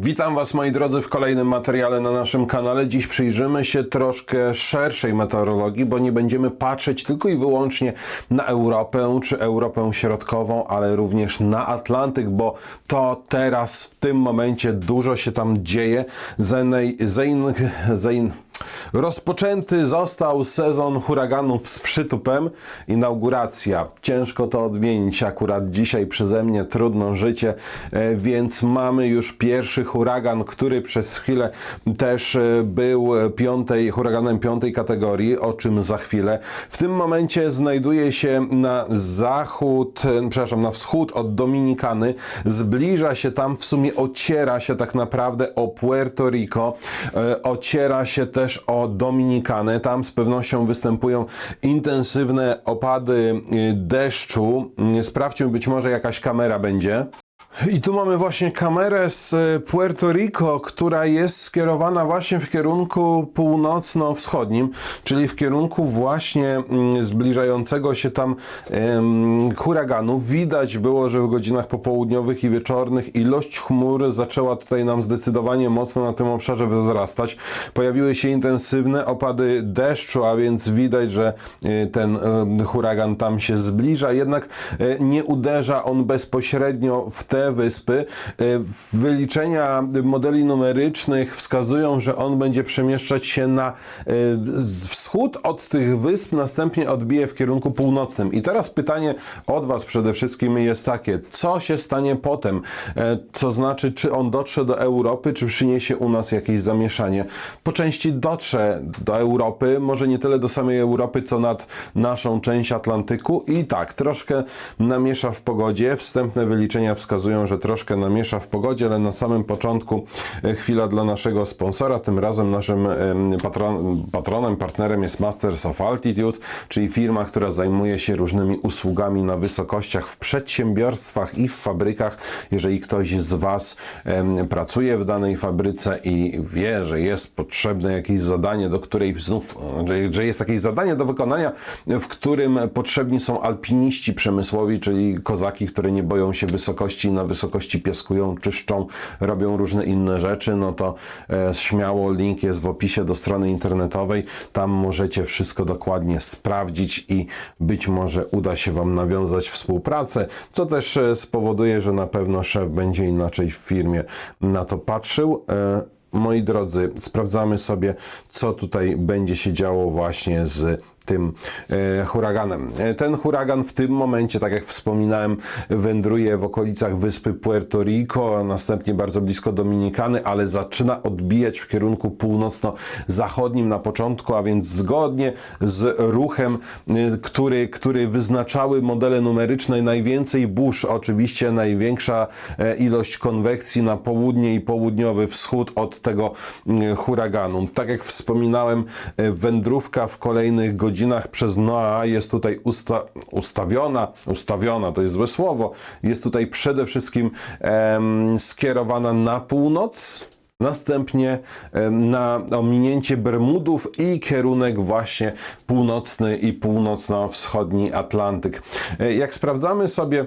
Witam Was moi drodzy w kolejnym materiale na naszym kanale. Dziś przyjrzymy się troszkę szerszej meteorologii, bo nie będziemy patrzeć tylko i wyłącznie na Europę czy Europę Środkową, ale również na Atlantyk, bo to teraz w tym momencie dużo się tam dzieje. Zenej, zein, zein, rozpoczęty został sezon huraganów z przytupem, inauguracja. Ciężko to odmienić akurat dzisiaj przeze mnie, trudno życie, e, więc mamy już pierwszy huragan, który przez chwilę też e, był piątej, huraganem piątej kategorii, o czym za chwilę. W tym momencie znajduje się na zachód, e, przepraszam, na wschód od Dominikany, zbliża się tam, w sumie ociera się tak naprawdę o Puerto Rico, ociera się też o Dominikanę, tam z pewnością występują intensywne opady e, deszczu. Mm, Sprawdźmy, być może jakaś kamera będzie. I tu mamy właśnie kamerę z e, Puerto Rico, która jest skierowana właśnie w kierunku północno-wschodnim, czyli w kierunku właśnie mm, zbliżającego się tam em, huraganu. Widać było, że w godzinach popołudniowych i wieczornych ilość chmur zaczęła tutaj nam zdecydowanie mocno na tym obszarze wzrastać. Pojawiły się intensywne opady deszczu, a więc widać, że e, ten huragan tam się zbliża, jednak e, nie uderza on bezpośrednio w te wyspy. E, Wyliczenia modeli numerycznych wskazują, że on będzie przemieszczać się na e, wschód od tych wysp, następnie odbije w kierunku północnym. I teraz pytanie od Was przede wszystkim jest takie, co się stanie potem? E, Co znaczy, czy on dotrze do Europy, czy przyniesie u nas jakieś zamieszanie? Po części dotrze do Europy, może nie tyle do samej Europy, co nad naszą część Atlantyku i tak, troszkę namiesza w pogodzie. Wstępne wyliczenia wskazują, że troszkę namiesza w pogodzie, ale na samym początku e, chwila dla naszego sponsora. Tym razem naszym em, patron, patronem, partnerem jest Masters of Altitude, czyli firma, która zajmuje się różnymi usługami na wysokościach w przedsiębiorstwach i w fabrykach. Jeżeli ktoś z Was pracuje w danej fabryce i wie, że jest potrzebne jakieś zadanie, do której znów, że, że jest jakieś zadanie do wykonania, w którym potrzebni są alpiniści przemysłowi, czyli kozaki, które nie boją się wysokości, na wysokości piaskują, czyszczą, robią różne inne rzeczy, no to e, śmiało link jest w opisie do strony internetowej. Tam możecie wszystko dokładnie sprawdzić i być może uda się Wam nawiązać współpracę, co też e, spowoduje, że na pewno szef będzie inaczej w firmie na to patrzył. E, Moi drodzy, sprawdzamy sobie, co tutaj będzie się działo właśnie z tym e, huraganem. E, Ten huragan w tym momencie, tak jak wspominałem, wędruje w okolicach wyspy Puerto Rico, a następnie bardzo blisko Dominikany, ale zaczyna odbijać w kierunku północno-zachodnim na początku, a więc zgodnie z ruchem, e, który, który wyznaczały modele numeryczne, najwięcej burz, oczywiście największa ilość konwekcji na południe i południowy wschód od tego huraganu. Tak jak wspominałem, wędrówka w kolejnych godzinach przez Noa jest tutaj usta ustawiona, ustawiona to jest złe słowo, jest tutaj przede wszystkim em, skierowana na północ, Następnie na ominięcie Bermudów i kierunek właśnie północny i północno-wschodni Atlantyk. E, Jak sprawdzamy sobie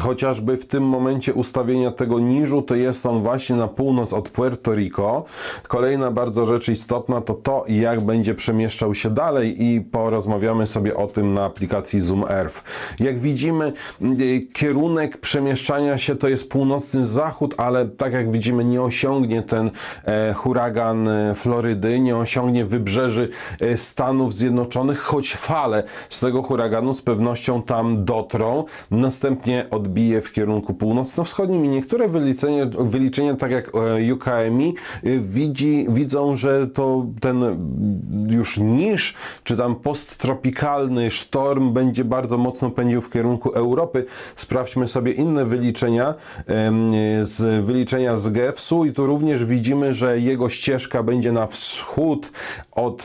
chociażby w tym momencie ustawienia tego niżu, to jest on właśnie na północ od Puerto Rico. Kolejna bardzo rzecz istotna to to, jak będzie przemieszczał się dalej i porozmawiamy sobie o tym na aplikacji Zoom Earth. Jak widzimy, y, kierunek przemieszczania się to jest północny zachód, ale tak jak widzimy, nie osiągnie ten e, huragan e, Florydy, nie osiągnie wybrzeży e, Stanów Zjednoczonych, choć fale z tego huraganu z pewnością tam dotrą. Następnie odbije w kierunku północno-wschodnim i niektóre wyliczenia, wyliczenia tak jak e, UKMI, y, widzi, widzą, że to ten już niż, czy tam posttropikalny sztorm będzie bardzo mocno pędził w kierunku Europy. Sprawdźmy sobie inne wyliczenia z wyliczenia z GEFS-u i tu również widzimy, że jego ścieżka będzie na wschód od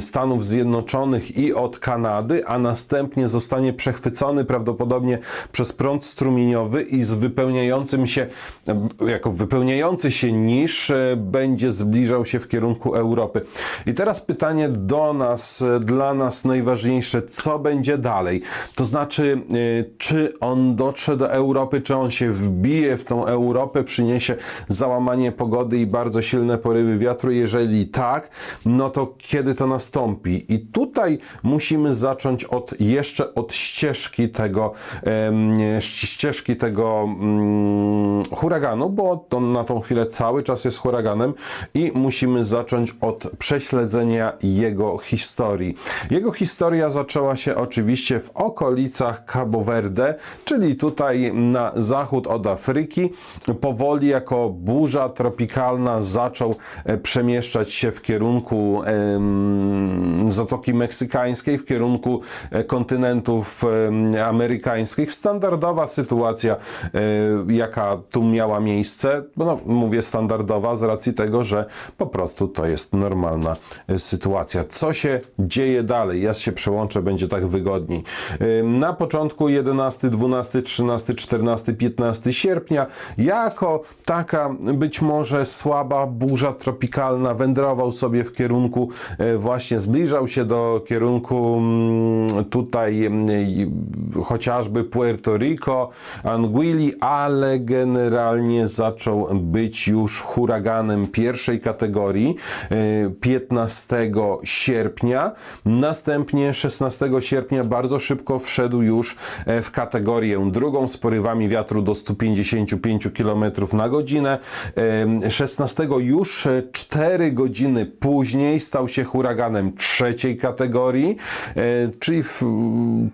Stanów Zjednoczonych i od Kanady, a następnie zostanie przechwycony prawdopodobnie przez prąd prąd strumieniowy i z wypełniającym się, jako wypełniający się niż e, będzie zbliżał się w kierunku Europy. I teraz pytanie do nas, e, dla nas najważniejsze, co będzie dalej? To znaczy, e, czy on dotrze do Europy, czy on się wbije w tą Europę, przyniesie załamanie pogody i bardzo silne porywy wiatru? Jeżeli tak, no to kiedy to nastąpi? I tutaj musimy zacząć od jeszcze od ścieżki tego, ścieżki tego mm, huraganu, bo to na tą chwilę cały czas jest huraganem i musimy zacząć od prześledzenia jego historii. Jego historia zaczęła się oczywiście w okolicach Cabo Verde, czyli tutaj na zachód od Afryki. Powoli jako burza tropikalna zaczął e, przemieszczać się w kierunku Zatoki Meksykańskiej, w kierunku e, kontynentów amerykańskich. Standardowa sytuacja, e, jaka tu miała miejsce, no, mówię standardowa z racji tego, że po prostu to jest normalna e, sytuacja. Co się dzieje dalej? Ja się przełączę, będzie tak wygodniej. E, Na początku 11, 12, 13, 14, 15 sierpnia jako taka być może słaba burza tropikalna wędrował sobie w kierunku właśnie zbliżał się do kierunku mm, tutaj chociażby Puerto Rico, Anguilli, ale generalnie zaczął być już huraganem pierwszej kategorii e, 15 sierpnia. Następnie 16 sierpnia bardzo szybko wszedł już e, w kategorię drugą z porywami wiatru do 155 km na godzinę. E, 16 już 4 godziny później stał się huraganem trzeciej kategorii, e, czyli w,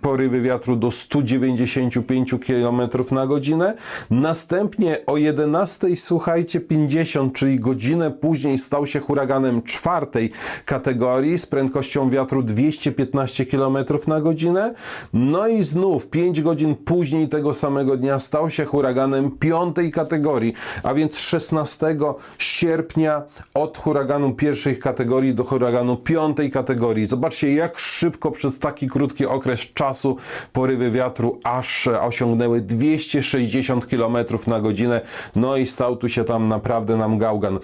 porywy wiatru do 195 km na godzinę. Następnie o 11, słuchajcie, 50, czyli godzinę później stał się huraganem czwartej kategorii z prędkością wiatru 215 km na godzinę. No i znów 5 godzin później tego samego dnia stał się huraganem piątej kategorii, a więc 16 sierpnia od huraganu pierwszej kategorii do huraganu piątej kategorii. Zobaczcie, jak szybko przez taki krótki okres czasu porywy wiatru aż osiągnęły 260 km na godzinę. No i stał tu się tam naprawdę nam gałgan.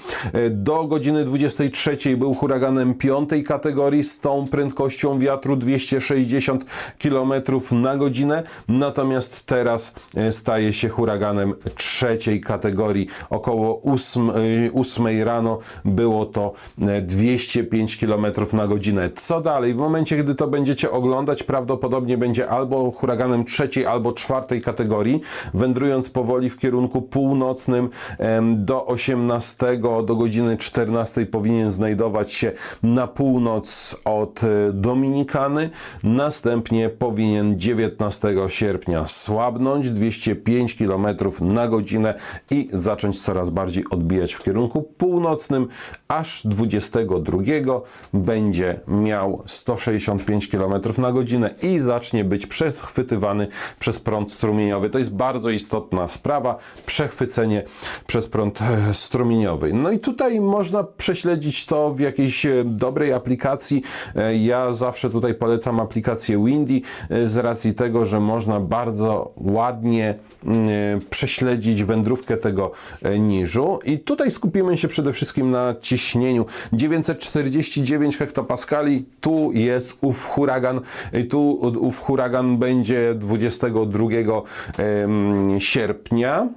Do godziny 23 był huraganem piątej kategorii z tą prędkością wiatru 260 km na godzinę. Natomiast teraz e, staje się huraganem trzeciej kategorii. Około 8, 8 rano było to e, 205 km na godzinę. Co dalej? W momencie, gdy to będziecie oglądać, prawdopodobnie będzie albo huraganem trzeciej, albo czwartej kategorii, wędrując powoli w kierunku północnym do 18, do godziny 14 powinien znajdować się na północ od e, Dominikany. Następnie powinien 19 sierpnia słabnąć 205 km na godzinę i zacząć coraz bardziej odbijać w kierunku północnym, aż 22 będzie miał 165 km na godzinę i zacznie być przechwytywany przez prąd strumieniowy. To jest bardzo istotna sprawa, przechwycenie przez prąd e, strumieniowy. No i tutaj można prześledzić to w jakiejś e, dobrej aplikacji. E, Ja zawsze tutaj polecam aplikację Windy z racji tego, że można bardzo ładnie mm, prześledzić wędrówkę tego niżu. I tutaj skupimy się przede wszystkim na ciśnieniu 949 hektopaskali. Tu jest ów huragan. I tu ów huragan będzie 22 em, sierpnia.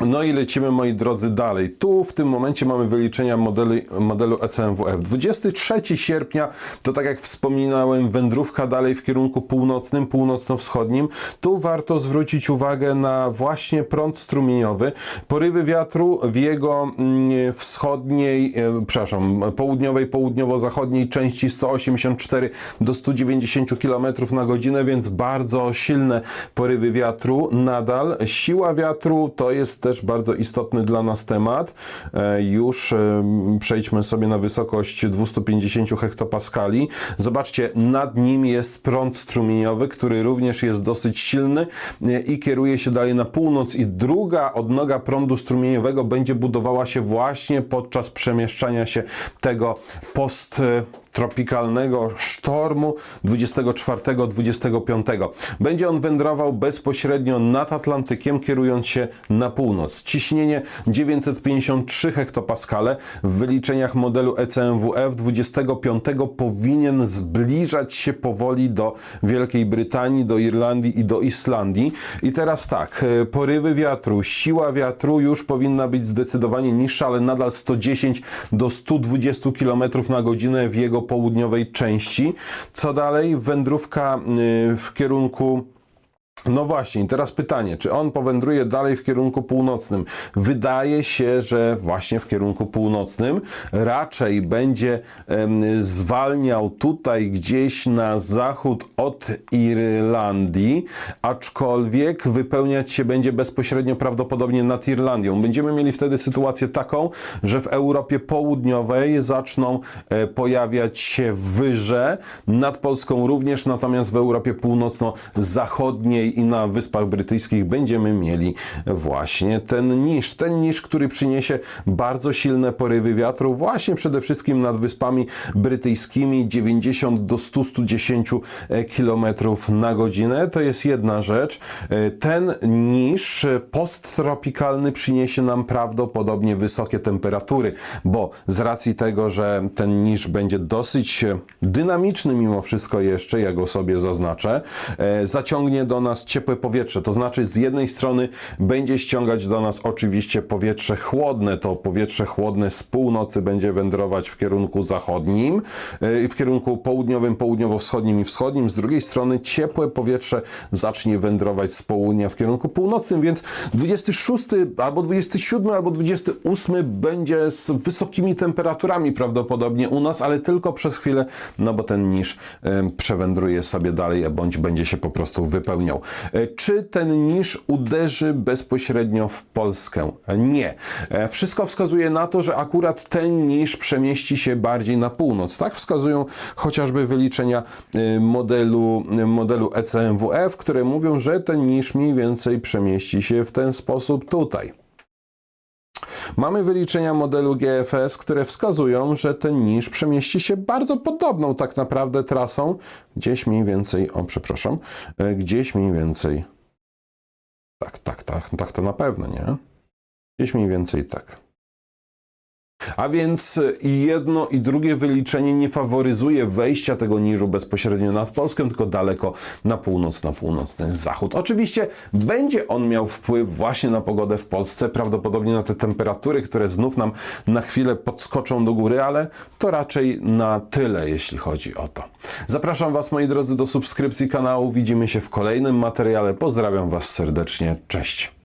No i lecimy, moi drodzy, dalej. Tu w tym momencie mamy wyliczenia modelu, modelu E ECMWF. 23 sierpnia to, tak jak wspominałem, wędrówka dalej w kierunku północnym, północno-wschodnim. Tu warto zwrócić uwagę na właśnie prąd strumieniowy. Porywy wiatru w jego mm, wschodniej, e, przepraszam, południowej, południowo-zachodniej części 184 do 190 km na godzinę, więc bardzo silne porywy wiatru nadal. Siła wiatru to jest też bardzo istotny dla nas temat. E, Już e, przejdźmy sobie na wysokość 250 hektopaskali. Zobaczcie, nad nim jest prąd strumieniowy, który również jest dosyć silny e, i kieruje się dalej na północ i druga odnoga prądu strumieniowego będzie budowała się właśnie podczas przemieszczania się tego post tropikalnego sztormu 24-25. Będzie on wędrował bezpośrednio nad Atlantykiem, kierując się na północ. Ciśnienie 953 hektopaskale w wyliczeniach modelu ECMWF 25 powinien zbliżać się powoli do Wielkiej Brytanii, do Irlandii i do Islandii. I teraz tak, e, porywy wiatru, siła wiatru już powinna być zdecydowanie niższa, ale nadal 110 do 120 km na godzinę w jego południowej części. Co dalej? Wędrówka y, w kierunku no właśnie, teraz pytanie, czy on powędruje dalej w kierunku północnym? Wydaje się, że właśnie w kierunku północnym raczej będzie zwalniał tutaj gdzieś na zachód od Irlandii, aczkolwiek wypełniać się będzie bezpośrednio prawdopodobnie nad Irlandią. Będziemy mieli wtedy sytuację taką, że w Europie Południowej zaczną e, pojawiać się wyże, nad Polską również, natomiast w Europie Północno-Zachodniej i na Wyspach Brytyjskich będziemy mieli właśnie ten niż. Ten niż, który przyniesie bardzo silne porywy wiatru, właśnie przede wszystkim nad Wyspami Brytyjskimi 90 do 100-110 km na godzinę. To jest jedna rzecz. Ten niż posttropikalny przyniesie nam prawdopodobnie wysokie temperatury, bo z racji tego, że ten niż będzie dosyć dynamiczny mimo wszystko jeszcze, ja go sobie zaznaczę, e, zaciągnie do nas ciepłe powietrze. To znaczy z jednej strony będzie ściągać do nas oczywiście powietrze chłodne. To powietrze chłodne z północy będzie wędrować w kierunku zachodnim, e, w kierunku południowym, południowo-wschodnim i wschodnim. Z drugiej strony ciepłe powietrze zacznie wędrować z południa w kierunku północnym, więc 26 albo 27 albo 28 będzie z wysokimi temperaturami prawdopodobnie u nas, ale tylko przez chwilę, no bo ten niż e, przewędruje sobie dalej, bądź będzie się po prostu wypełniał. E, Czy ten niż uderzy bezpośrednio w Polskę? Nie. E, Wszystko wskazuje na to, że akurat ten niż przemieści się bardziej na północ. Tak wskazują chociażby wyliczenia e, modelu, modelu E ECMWF, które mówią, że ten niż mniej więcej przemieści się w ten sposób tutaj. Mamy wyliczenia modelu GFS, które wskazują, że ten niż przemieści się bardzo podobną tak naprawdę trasą, gdzieś mniej więcej, o przepraszam, e, gdzieś mniej więcej, tak, tak, tak, tak to na pewno, nie? Gdzieś mniej więcej tak. A więc i jedno i drugie wyliczenie nie faworyzuje wejścia tego niżu bezpośrednio nad Polskę, tylko daleko na północ, na północny zachód. Oczywiście będzie on miał wpływ właśnie na pogodę w Polsce, prawdopodobnie na te temperatury, które znów nam na chwilę podskoczą do góry, ale to raczej na tyle, jeśli chodzi o to. Zapraszam Was, moi drodzy, do subskrypcji kanału. Widzimy się w kolejnym materiale. Pozdrawiam Was serdecznie. Cześć.